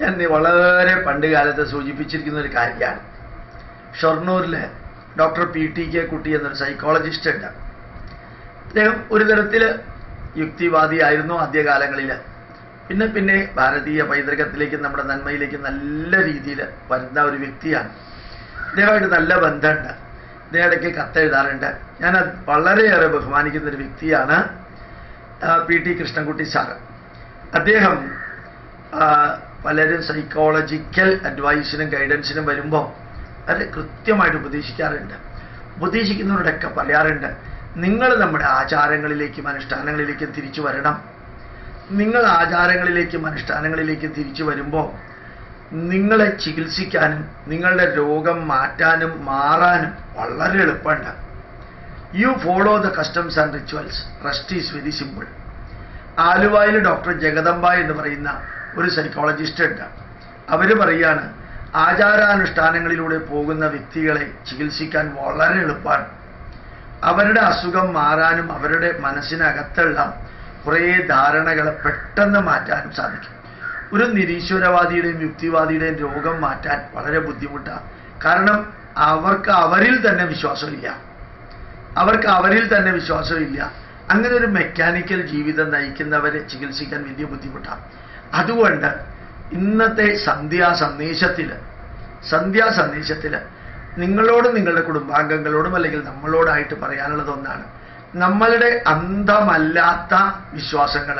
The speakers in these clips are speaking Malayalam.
ഞാൻ വളരെ പണ്ട് കാലത്ത് സൂചിപ്പിച്ചിരിക്കുന്ന ഒരു കാര്യമാണ്. ഷൊർണൂരിലെ doctor P T K Kutty എന്നൊരു സൈക്കോളജിസ്റ്റ് ഉണ്ട്. അദ്ദേഹം ഒരു തരത്തിൽ യുക്തിവാദിയായിരുന്നു ആദ്യകാലങ്ങളിൽ. പിന്നെ പിന്നെ ഭാരതീയ പൈതൃകത്തിലേക്ക് നമ്മുടെ നന്മയിലേക്ക് നല്ല രീതിയിൽ വരുന്ന ഒരു വ്യക്തിയാണ്. അദ്ദേഹമായിട്ട് നല്ല ബന്ധമുണ്ട്. അദ്ദേഹം ഇടയ്ക്ക് കത്തെഴുതാറുണ്ട്. ഞാൻ വളരെയേറെ ബഹുമാനിക്കുന്ന ഒരു വ്യക്തിയാണ് പി ടി കൃഷ്ണൻകുട്ടി സാറ്. അദ്ദേഹം പലരും സൈക്കോളജിക്കൽ അഡ്വൈസിനും ഗൈഡൻസിനും വരുമ്പോൾ അത് കൃത്യമായിട്ട് ഉപദേശിക്കാറുണ്ട്. ഉപദേശിക്കുന്നവരോടൊക്കെ പറയാറുണ്ട് നിങ്ങൾ നമ്മുടെ ആചാരങ്ങളിലേക്കും അനുഷ്ഠാനങ്ങളിലേക്കും തിരിച്ചു വരണം. നിങ്ങൾ ആചാരങ്ങളിലേക്കും അനുഷ്ഠാനങ്ങളിലേക്കും തിരിച്ചു വരുമ്പോൾ നിങ്ങളെ ചികിത്സിക്കാനും നിങ്ങളുടെ രോഗം മാറ്റാനും മാറാനും വളരെ എളുപ്പമുണ്ട്. You follow the customs and rituals rest is very simple ആലുവായിൽ doctor Jagadamba എന്ന് പറയുന്ന ഒരു സൈക്കോളജിസ്റ്റ് ഉണ്ട്. അവർ പറയാണ് ആചാരാനുഷ്ഠാനങ്ങളിലൂടെ പോകുന്ന വ്യക്തികളെ ചികിത്സിക്കാൻ വളരെ എളുപ്പമാണ്. അവരുടെ അസുഖം മാറാനും അവരുടെ മനസ്സിനകത്തുള്ള കുറേ ധാരണകളെ പെട്ടെന്ന് മാറ്റാനും സാധിക്കും. ഒരു നിരീശ്വരവാദിയുടെയും യുക്തിവാദിയുടെയും രോഗം മാറ്റാൻ വളരെ ബുദ്ധിമുട്ടാണ്. കാരണം അവർക്ക് അവരിൽ തന്നെ വിശ്വാസമില്ല. അവർക്ക് അവരിൽ തന്നെ വിശ്വാസമില്ല. അങ്ങനെ ഒരു മെക്കാനിക്കൽ ജീവിതം നയിക്കുന്നവരെ ചികിത്സിക്കാൻ വലിയ ബുദ്ധിമുട്ടാണ്. അതുകൊണ്ട് ഇന്നത്തെ സന്ധ്യാ സന്ദേശത്തിൽ സന്ധ്യാ സന്ദേശത്തിൽ നിങ്ങളോടും നിങ്ങളുടെ കുടുംബാംഗങ്ങളോടും അല്ലെങ്കിൽ നമ്മളോടായിട്ട് പറയാനുള്ളത് ഒന്നാണ്. നമ്മളുടെ അന്ധമല്ലാത്ത വിശ്വാസങ്ങൾ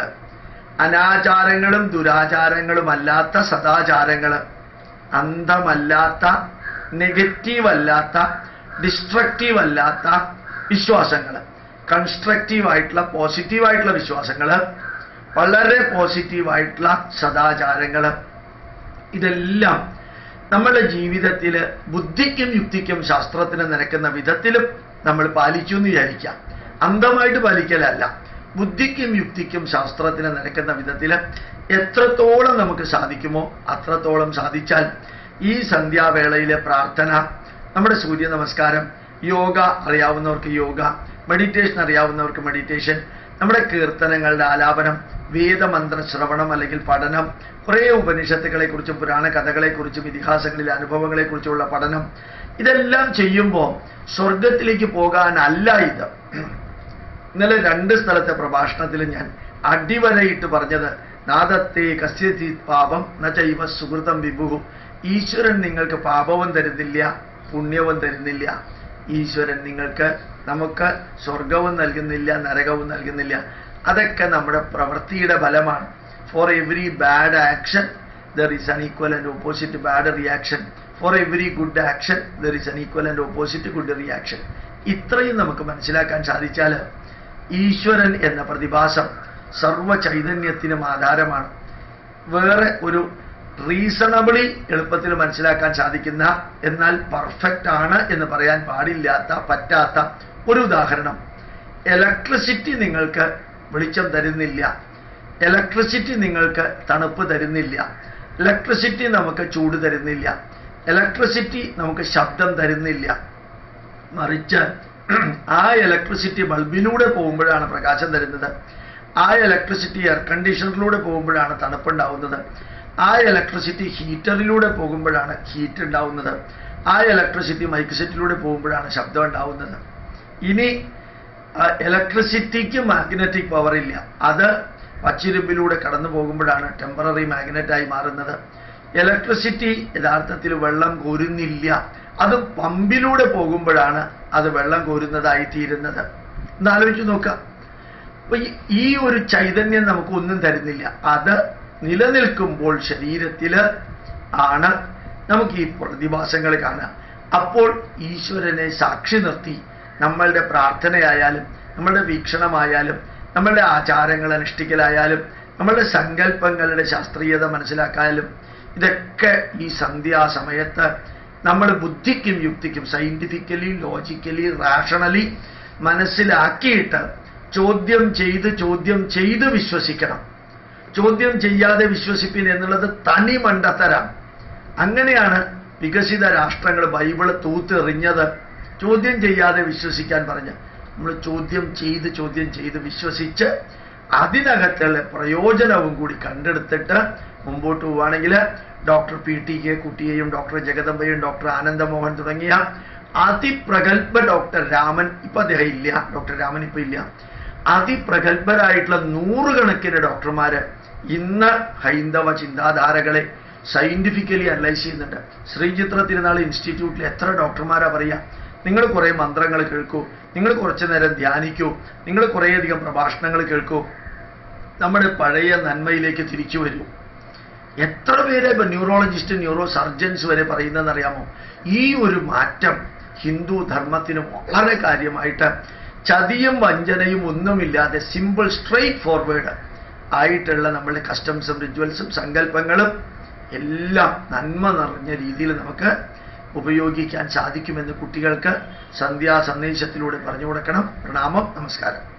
അനാചാരങ്ങളും ദുരാചാരങ്ങളും അല്ലാത്ത സദാചാരങ്ങൾ അന്ധമല്ലാത്ത നെഗറ്റീവ് അല്ലാത്ത ഡിസ്ട്രക്റ്റീവ് അല്ലാത്ത വിശ്വാസങ്ങൾ കൺസ്ട്രക്റ്റീവ് ആയിട്ടുള്ള പോസിറ്റീവ് ആയിട്ടുള്ള വിശ്വാസങ്ങൾ വളരെ പോസിറ്റീവ് ആയിട്ടുള്ള സദാചാരങ്ങൾ ഇതെല്ലാം നമ്മുടെ ജീവിതത്തിൽ ബുദ്ധിക്കും യുക്തിക്കും ശാസ്ത്രത്തിന് നിരക്കുന്ന വിധത്തിലും നമ്മൾ പാലിച്ചു എന്ന് വിചാരിക്കാം. അന്ധമായിട്ട് പാലിക്കലല്ല. ബുദ്ധിക്കും യുക്തിക്കും ശാസ്ത്രത്തിന് നിരക്കുന്ന വിധത്തിൽ എത്രത്തോളം നമുക്ക് സാധിക്കുമോ അത്രത്തോളം സാധിച്ചാൽ ഈ സന്ധ്യാവേളയിലെ പ്രാർത്ഥന നമ്മുടെ സൂര്യ നമസ്കാരം യോഗ അറിയാവുന്നവർക്ക് യോഗ മെഡിറ്റേഷൻ അറിയാവുന്നവർക്ക് മെഡിറ്റേഷൻ നമ്മുടെ കീർത്തനങ്ങളുടെ ആലാപനം വേദമന്ത്ര ശ്രവണം അല്ലെങ്കിൽ പഠനം കുറേ ഉപനിഷത്തുകളെ കുറിച്ചും പുരാണ കഥകളെക്കുറിച്ചും ഇതിഹാസങ്ങളിലെ അനുഭവങ്ങളെക്കുറിച്ചുള്ള പഠനം ഇതെല്ലാം ചെയ്യുമ്പോൾ സ്വർഗത്തിലേക്ക് പോകാനല്ല ഇത്. ഇന്നലെ രണ്ട് സ്ഥലത്തെ പ്രഭാഷണത്തിൽ ഞാൻ അടിവരയിട്ട് പറഞ്ഞത് നാദത്തെ കസ്യതി പാപം ന ചൈവ സുഹൃതം വിഭുഹു ഈശ്വരൻ നിങ്ങൾക്ക് പാപവും തരുന്നില്ല പുണ്യവും തരുന്നില്ല. ഈശ്വരൻ നിങ്ങൾക്ക് നമുക്ക് സ്വർഗവും നൽകുന്നില്ല നരകവും നൽകുന്നില്ല. അതൊക്കെ നമ്മുടെ പ്രവൃത്തിയുടെ ഫലമാണ്. For every bad action there is an equal and opposite bad reaction for every good action there is an equal and opposite good reaction ഇത്രയും നമുക്ക് മനസ്സിലാക്കാൻ സാധിച്ചാൽ ഈശ്വരൻ എന്ന പ്രതിഭാസം സർവ ചൈതന്യത്തിനും ആധാരമാണ്. വേറെ ഒരു റീസണബിളി എളുപ്പത്തിൽ മനസ്സിലാക്കാൻ സാധിക്കുന്ന എന്നാൽ പെർഫെക്റ്റ് ആണ് എന്ന് പറയാൻ പാടില്ലാത്ത പറ്റാത്ത ഒരു ഉദാഹരണം. ഇലക്ട്രിസിറ്റി നിങ്ങൾക്ക് വെളിച്ചം തരുന്നില്ല. ഇലക്ട്രിസിറ്റി നിങ്ങൾക്ക് തണുപ്പ് തരുന്നില്ല. ഇലക്ട്രിസിറ്റി നമുക്ക് ചൂട് തരുന്നില്ല. ഇലക്ട്രിസിറ്റി നമുക്ക് ശബ്ദം തരുന്നില്ല. മറിച്ച് ആ ഇലക്ട്രിസിറ്റി ബൾബിലൂടെ പോകുമ്പോഴാണ് പ്രകാശം തരുന്നത്. ആ ഇലക്ട്രിസിറ്റി എയർ കണ്ടീഷണറിലൂടെ പോകുമ്പോഴാണ് തണുപ്പുണ്ടാവുന്നത്. ആ ഇലക്ട്രിസിറ്റി ഹീറ്ററിലൂടെ പോകുമ്പോഴാണ് ഹീറ്റ് ഉണ്ടാവുന്നത്. ആ ഇലക്ട്രിസിറ്റി മൈക്ക് സെറ്റിലൂടെ പോകുമ്പോഴാണ് ശബ്ദം ഉണ്ടാവുന്നത്. ഇനി ഇലക്ട്രിസിറ്റിക്ക് മാഗ്നറ്റിക് പവർ ഇല്ല. അത് പച്ചിരുമ്പിലൂടെ കടന്നു പോകുമ്പോഴാണ് ടെമ്പററി മാഗ്നറ്റായി മാറുന്നത്. ഇലക്ട്രിസിറ്റി യഥാർത്ഥത്തിൽ വെള്ളം കോരുന്നില്ല. അത് പമ്പിലൂടെ പോകുമ്പോഴാണ് അത് വെള്ളം കോരുന്നതായി തീരുന്നത് എന്നാലോചിച്ച് നോക്കാം. അപ്പൊ ഈ- ഒരു ചൈതന്യം നമുക്ക് ഒന്നും തരുന്നില്ല. അത് നിലനിൽക്കുമ്പോൾ ശരീരത്തിൽ ആണ് നമുക്ക് ഈ പ്രതിഭാസങ്ങൾ കാണാം അപ്പോൾ ഈശ്വരനെ സാക്ഷി നിർത്തി നമ്മളുടെ പ്രാർത്ഥനയായാലും നമ്മളുടെ വീക്ഷണമായാലും നമ്മളുടെ ആചാരങ്ങൾ അനുഷ്ഠിക്കലായാലും നമ്മളുടെ സങ്കല്പങ്ങളുടെ ശാസ്ത്രീയത മനസ്സിലാക്കാനും ഇതൊക്കെ ഈ സന്ധ്യാസമയത്ത് നമ്മൾ ബുദ്ധിക്കും യുക്തിക്കും സയന്റിഫിക്കലി ലോജിക്കലി റാഷണലി മനസ്സിലാക്കിയിട്ട് ചോദ്യം ചെയ്ത് ചോദ്യം ചെയ്ത് വിശ്വസിക്കണം. ചോദ്യം ചെയ്യാതെ വിശ്വസിപ്പിൻ എന്നുള്ളത് തനി മണ്ടത്തരം. അങ്ങനെയാണ് വികസിത രാഷ്ട്രങ്ങൾ ബൈബിൾ തൂത്തെറിഞ്ഞത്. ചോദ്യം ചെയ്യാതെ വിശ്വസിക്കാൻ പറഞ്ഞ്. നമ്മൾ ചോദ്യം ചെയ്ത് ചോദ്യം ചെയ്ത് വിശ്വസിച്ച് അതിനകത്തുള്ള പ്രയോജനവും കൂടി കണ്ടെടുത്തിട്ട് മുമ്പോട്ട് പോവുകയാണെങ്കിൽ ഡോക്ടർ പി ടി കെ കുട്ടിയെയും ഡോക്ടർ ജഗദമ്പയും ഡോക്ടർ ആനന്ദമോഹൻ തുടങ്ങിയ അതിപ്രഗത്ഭ ഡോക്ടർ രാമൻ ഇപ്പൊ അദ്ദേഹം ഇല്ല. ഡോക്ടർ രാമൻ ഇപ്പൊ ഇല്ല. അതിപ്രഗത്ഭരായിട്ടുള്ള നൂറുകണക്കിന് ഡോക്ടർമാര് ഇന്ന് ഹൈന്ദവ ചിന്താധാരകളെ സയന്റിഫിക്കലി അനലൈസ് ചെയ്യുന്നുണ്ട്. ശ്രീചിത്ര തിരുനാൾ ഇൻസ്റ്റിറ്റ്യൂട്ടിൽ എത്ര ഡോക്ടർമാരാ പറയുക? നിങ്ങൾ കുറേ മന്ത്രങ്ങൾ കേൾക്കൂ. നിങ്ങൾ കുറച്ചു നേരം ധ്യാനിക്കൂ. നിങ്ങൾ കുറേയധികം പ്രഭാഷണങ്ങൾ കേൾക്കൂ. നമ്മുടെ പഴയ നന്മയിലേക്ക് തിരിച്ചു വരൂ. എത്ര പേരെ ന്യൂറോളജിസ്റ്റ് ന്യൂറോ സർജൻസ് വരെ പറയുന്നതെന്ന് അറിയാമോ ഈ ഒരു മാറ്റം ഹിന്ദു ധർമ്മത്തിന് വളരെ കാര്യമായിട്ട് ചതിയും വഞ്ചനയും ഒന്നുമില്ലാതെ സിമ്പിൾ സ്ട്രെയിറ്റ് ഫോർവേഡ് ആയിട്ടുള്ള നമ്മളുടെ കസ്റ്റംസും റിച്വൽസും സങ്കല്പങ്ങളും എല്ലാം നന്മ നിറഞ്ഞ രീതിയിൽ നമുക്ക് ഉപയോഗിക്കാൻ സാധിക്കുമെന്ന് കുട്ടികൾക്ക് സന്ധ്യാ സന്ദേശത്തിലൂടെ പറഞ്ഞു കൊടുക്കണം. പ്രണാമം നമസ്കാരം.